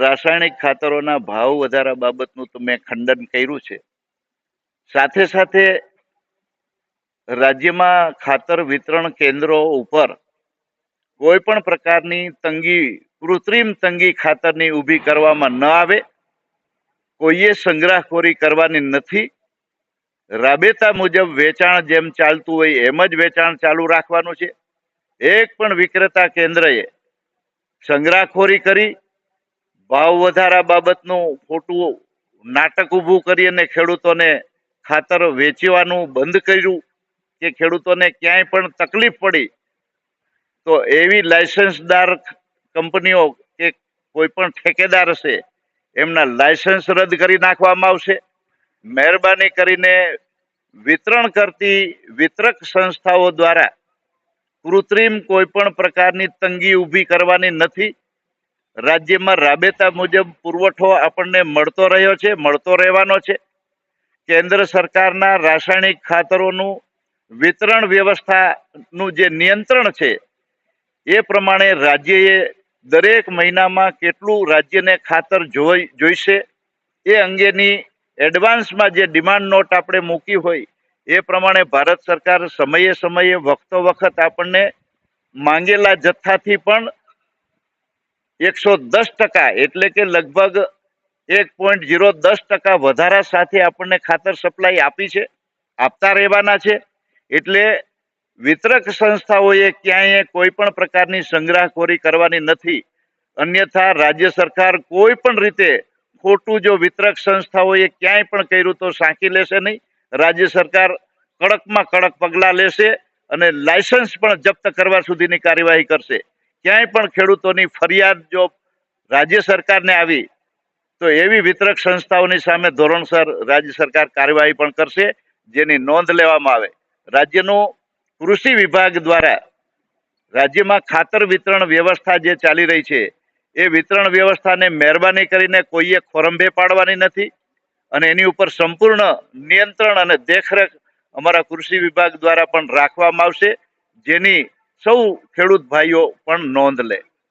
રાસાયણિક ખાતરોના ભાવ વધારા બાબતનું તો મેં ખંડન કર્યું છે. સાથે સાથે રાજ્યમાં ખાતર વિતરણ કેન્દ્રો ઉપર કોઈ પણ પ્રકારની તંગી, કૃત્રિમ તંગી ખાતરની ઊભી કરવામાં ન આવે. કોઈએ સંગ્રહખોરી કરવાની નથી. રાબેતા મુજબ વેચાણ જેમ ચાલતું હોય એમ જ વેચાણ ચાલુ રાખવાનું છે. એક પણ વિક્રેતા કેન્દ્રએ સંગ્રહખોરી કરી ભાવ વધારા બાબતનું ખોટું નાટક ઊભું કરી અને ખેડૂતોને ખાતર વેચવાનું બંધ કર્યું કે ખેડૂતોને ક્યાંય પણ તકલીફ પડી, તો એવી લાયસન્સદાર કંપનીઓ કે કોઈ પણ ઠેકેદાર હશે, એમના લાયસન્સ રદ કરી નાખવામાં આવશે. મહેરબાની કરીને વિતરણ કરતી વિતરક સંસ્થાઓ દ્વારા કૃત્રિમ કોઈ પણ પ્રકારની તંગી ઊભી કરવાની નથી. રાજ્યમાં રાબેતા મુજબ પુરવઠો આપણને મળતો રહ્યો છે, મળતો રહેવાનો છે. કેન્દ્ર સરકારના રાસાયણિક ખાતરોનું વિતરણ વ્યવસ્થાનું જે નિયંત્રણ છે, એ પ્રમાણે રાજ્યએ દરેક મહિનામાં કેટલું રાજ્યને ખાતર જોઈ, જોઈશે, એ અંગેની એડવાન્સમાં જે ડિમાન્ડ નોટ આપણે મૂકી હોય, એ પ્રમાણે ભારત સરકાર સમયે સમયે વખતો વખત આપણને માંગેલા જથ્થાથી પણ એકસો દસ ટકા એટલે કે લગભગ એક પોઈન્ટ જીરો દસ ટકા વધારા સાથે આપણને ખાતર સપ્લાય આપી છે, આપતા રહેવાના છે. એટલે વિતરક સંસ્થાઓએ ક્યાંય કોઈ પણ પ્રકારની સંગ્રહખોરી કરવાની નથી. અન્યથા રાજ્ય સરકાર કોઈ પણ રીતે ખોટું જો વિતરક સંસ્થાઓએ ક્યાંય પણ કર્યું તો સાંકી લેશે નહીં. રાજ્ય સરકાર કડકમાં કડક પગલાં લેશે અને લાયસન્સ પણ જપ્ત કરવા સુધીની કાર્યવાહી કરશે. ક્યાંય પણ ખેડૂતોની ફરિયાદ જો રાજ્ય સરકારને આવી, તો એવી વિતરક સંસ્થાઓની સામે ધોરણસર રાજ્ય સરકાર કાર્યવાહી પણ કરશે, જેની નોંધ લેવામાં આવે. રાજ્યનું કૃષિ વિભાગ દ્વારા રાજ્યમાં ખાતર વિતરણ વ્યવસ્થા જે ચાલી રહી છે, એ વિતરણ વ્યવસ્થાને મહેરબાની કરીને કોઈએ ખોરંભે પાડવાની નથી અને એની ઉપર સંપૂર્ણ નિયંત્રણ અને દેખરેખ અમારા કૃષિ વિભાગ દ્વારા પણ રાખવામાં આવશે, જેની સૌ ખેડૂત ભાઈઓ પણ નોંધ લે.